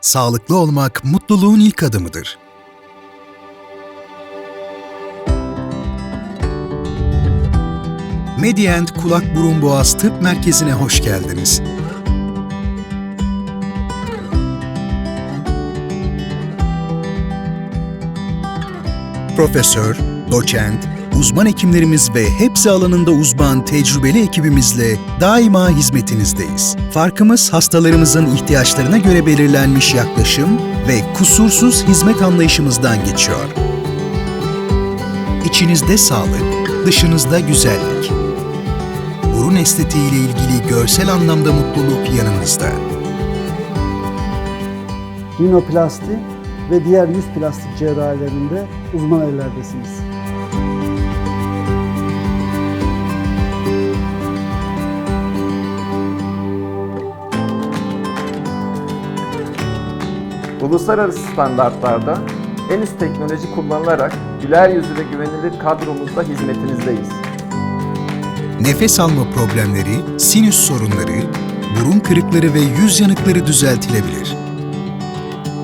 Sağlıklı olmak mutluluğun ilk adımıdır. Medient Kulak Burun Boğaz Tıp Merkezi'ne hoş geldiniz. Profesör, doçent, uzman hekimlerimiz ve hepsi alanında uzman tecrübeli ekibimizle daima hizmetinizdeyiz. Farkımız hastalarımızın ihtiyaçlarına göre belirlenmiş yaklaşım ve kusursuz hizmet anlayışımızdan geçiyor. İçinizde sağlık, dışınızda güzellik. Burun estetiği ile ilgili görsel anlamda mutluluk yanınızda. rinoplasti ve diğer yüz plastik cerrahilerinde uzman ellerdesiniz. Uluslararası standartlarda en üst teknoloji kullanılarak güler yüzlü ve güvenilir kadromuzda hizmetinizdeyiz. Nefes alma problemleri, sinüs sorunları, burun kırıkları ve yüz yanıkları düzeltilebilir.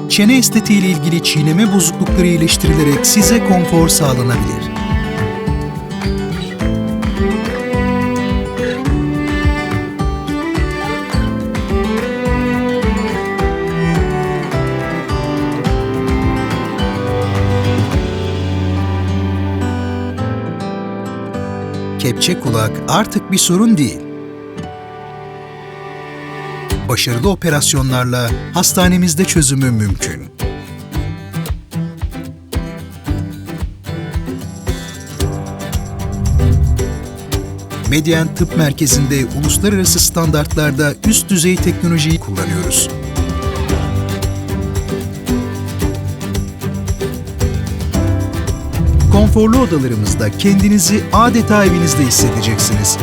Çene estetiği ile ilgili çiğneme bozuklukları iyileştirilerek size konfor sağlanabilir. Kepçe kulak artık bir sorun değil. Başarılı operasyonlarla hastanemizde çözümü mümkün. Medyen Tıp Merkezi'nde uluslararası standartlarda üst düzey teknolojiyi kullanıyoruz. Konforlu odalarımızda kendinizi adeta evinizde hissedeceksiniz.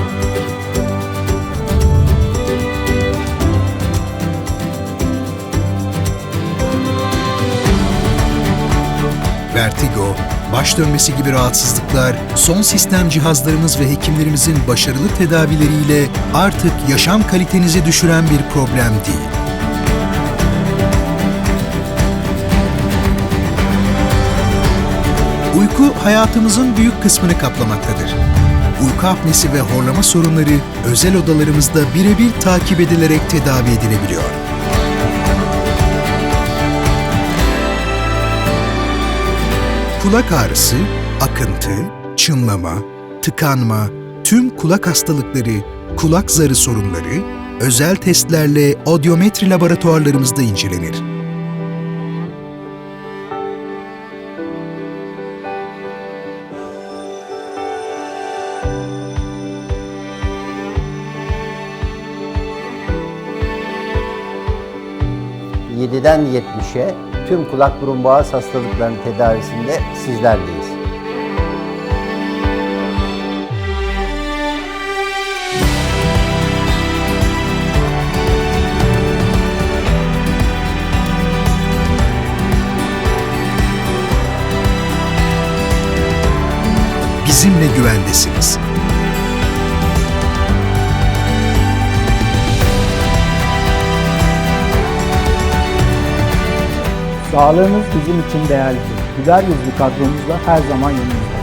Vertigo, baş dönmesi gibi rahatsızlıklar, son sistem cihazlarımız ve hekimlerimizin başarılı tedavileriyle artık yaşam kalitenizi düşüren bir problem değil. Uyku hayatımızın büyük kısmını kaplamaktadır. Uyku apnesi ve horlama sorunları özel odalarımızda birebir takip edilerek tedavi edilebiliyor. Kulak ağrısı, akıntı, çınlama, tıkanma, tüm kulak hastalıkları, kulak zarı sorunları özel testlerle odyometri laboratuvarlarımızda incelenir. ...7'den 70'e tüm kulak burun boğaz hastalıklarının tedavisinde sizlerleyiz. Bizimle güvendesiniz. Sağlığınız bizim için değerlidir. Güler yüzlü kadromuzla her zaman yanınızda.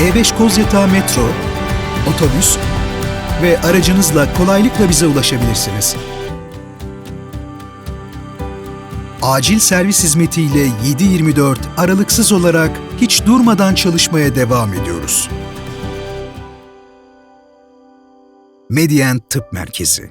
E5 Kozyatağı metro, otobüs ve aracınızla kolaylıkla bize ulaşabilirsiniz. Acil servis hizmetiyle 7-24 aralıksız olarak hiç durmadan çalışmaya devam ediyoruz. Medyen Tıp Merkezi